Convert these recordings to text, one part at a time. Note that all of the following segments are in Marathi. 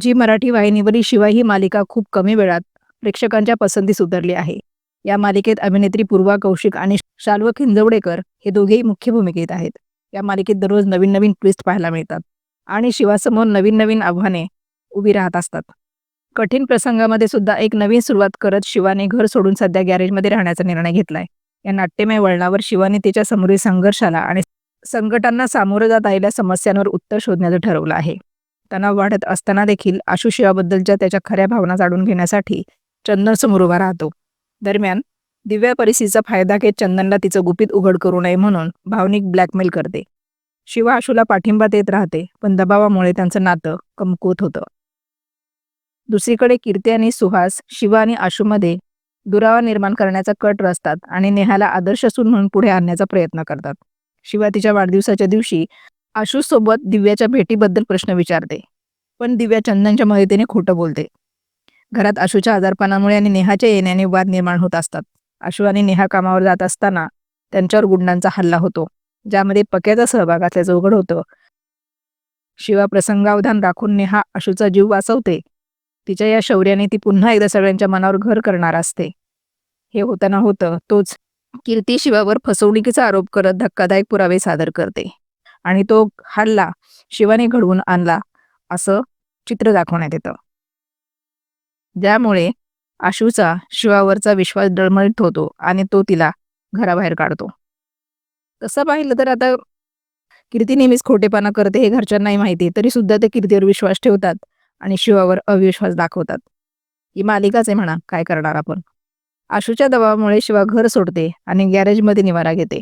जी मराठी वाहिनीवरील शिवाय ही मालिका खूप कमी वेळात प्रेक्षकांच्या पसंतीस उतरली आहे. या मालिकेत अभिनेत्री पूर्वा कौशिक आणि शाल्व खिंजवडेकर हे दोघेही मुख्य भूमिकेत आहेत. या मालिकेत दररोज नवीन नवीन ट्विस्ट पाहायला मिळतात आणि शिवासमोर नवीन नवीन आव्हाने उभी राहत असतात. कठीण प्रसंगामध्ये सुद्धा एक नवीन सुरुवात करत शिवाने घर सोडून सध्या गॅरेजमध्ये राहण्याचा निर्णय घेतलाय. या नाट्यमय वळणावर शिवाने तिच्या समोरील संघर्षाला आणि संकटांना सामोरं जात आलेल्या समस्यांवर उत्तर शोधण्याचं ठरवलं आहे. तणाव वाढत असताना देखील आशु शिवाबद्दलच्या त्याच्या खऱ्या भावना जाणून घेण्यासाठी चंदन समोर उभा राहतो. दरम्यान दिव्या परिस्थितीचा फायदा घेत चंदनला तिचं गुपित उघड करू नये म्हणून भावनिक ब्लॅकमेल करते. शिवा आशूला पाठिंबा देत राहते पण दबावामुळे त्यांचं नातं कमकुवत होतं. दुसरीकडे कीर्ती आणि सुहास शिवा आणि आशूमध्ये दुरावा निर्माण करण्याचा कट रचतात आणि नेहाला आदर्श सून म्हणून पुढे आणण्याचा प्रयत्न करतात. शिवा तिच्या वाढदिवसाच्या दिवशी आशूसोबत दिव्याच्या भेटीबद्दल प्रश्न विचारते. पण दिव्या चंदनच्या मदतीने खोटं बोलते. घरात आशूच्या आजारपणामुळे आणि नेहाच्या येण्याने वाद निर्माण होत असतात. आशू आणि नेहा कामावर जात असताना त्यांच्यावर गुंडांचा हल्ला होतो ज्यामध्ये पक्याचा सहभाग असल्याचं उघड होतं. शिवा प्रसंगावधान राखून नेहा आशूचा जीव वाचवते. तिच्या या शौर्याने ती पुन्हा एकदा सगळ्यांच्या मनावर घर करणार असते. हे होताना होतं तोच कीर्ती शिवावर फसवणुकीचा आरोप करत धक्कादायक पुरावे सादर करते. आणि तो हल्ला शिवाने घडवून आणला असं चित्र दाखवण्यात येतं. ज्यामुळे आशूचा शिवावरचा विश्वास डळमळीत होतो आणि तो तिला घराबाहेर काढतो. तसं पाहिलं तर आता कीर्ती नेहमीच खोटेपणा करते हे घरच्यांनाही माहिती तरी सुद्धा ते कीर्तीवर विश्वास ठेवतात आणि शिवावर अविश्वास दाखवतात. ही मालिकाच आहे म्हणा काय करणार आपण? आशूच्या दबावामुळे शिवा घर सोडते आणि गॅरेजमध्ये निवारा घेते.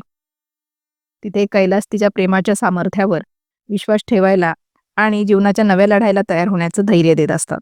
तिथे कैलास तिच्या प्रेमाच्या सामर्थ्यावर विश्वास ठेवायला आणि जीवनाच्या नव्या लढाईला तयार होण्याचं धैर्य देत असतात.